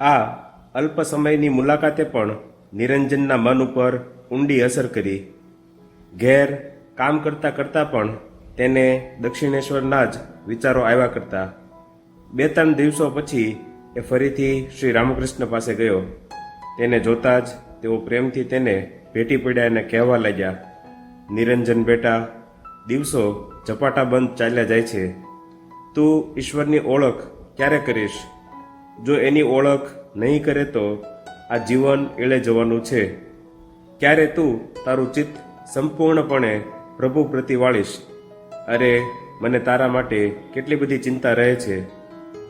આ અલ્પ સમયની મુલાકાતે પણ નિરંજનના મન ઉપર ઊંડી અસર કરી. ઘેર કામ કરતાં કરતાં પણ તેને દક્ષિણેશ્વરના જ વિચારો આવ્યા કરતા. બે ત્રણ દિવસો પછી એ ફરીથી શ્રી રામકૃષ્ણ પાસે ગયો. તેને જોતા જ તેઓ પ્રેમથી તેને ભેટી પડ્યા અને કહેવા લાગ્યા, નિરંજન બેટા, દિવસો ઝપાટા બંધ ચાલ્યા જાય છે. તું ઈશ્વરની ઓળખ ક્યારે કરીશ? જો એની ઓળખ નહીં કરે તો આ જીવન એળે જવાનું છે. ક્યારે તું તારું ચિત્ત સંપૂર્ણપણે પ્રભુ પ્રતિ વાળીશ? અરે, મને તારા માટે કેટલી બધી ચિંતા રહે છે.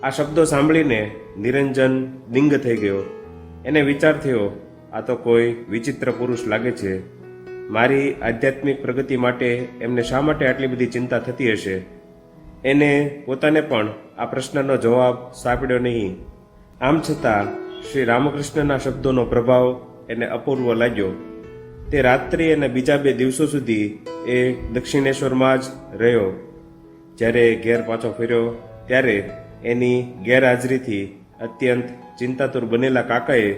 આ શબ્દો સાંભળીને નિરંજન દિંગ થઈ ગયો. એને વિચાર થયો, આ તો કોઈ વિચિત્ર પુરુષ લાગે છે. મારી આધ્યાત્મિક પ્રગતિ માટે એમને શા માટે આટલી બધી ચિંતા થતી હશે? એને પોતાને પણ આ પ્રશ્નનો જવાબ સાંપડ્યો નહીં. આમ છતાં શ્રી રામકૃષ્ણના શબ્દોનો પ્રભાવ એને અપૂર્વ લાગ્યો. તે રાત્રિ અને બીજા બે દિવસો સુધી એ દક્ષિણેશ્વરમાં જ રહ્યો. જ્યારે ઘેર પાછો ફર્યો, ત્યારે એની ગેરહાજરીથી અત્યંત ચિંતાતુર બનેલા કાકાએ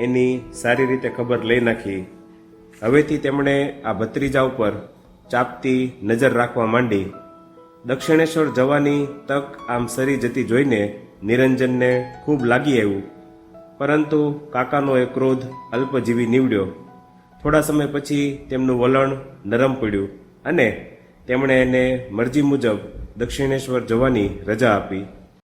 એની સારી રીતે ખબર લઈ નાખી. હવેથી તેમણે આ ભત્રીજા ઉપર ચાપતી નજર રાખવા માંડી. દક્ષિણેશ્વર જવાની તક આમ સરી જતી જોઈને નિરંજનને ખૂબ લાગી આવ્યું. પરંતુ કાકાનો એ ક્રોધ અલ્પજીવી નીવડ્યો. થોડા સમય પછી તેમનું વલણ નરમ પડ્યું અને તેમણે એને મરજી મુજબ દક્ષિણેશ્વર જવાની રજા આપી.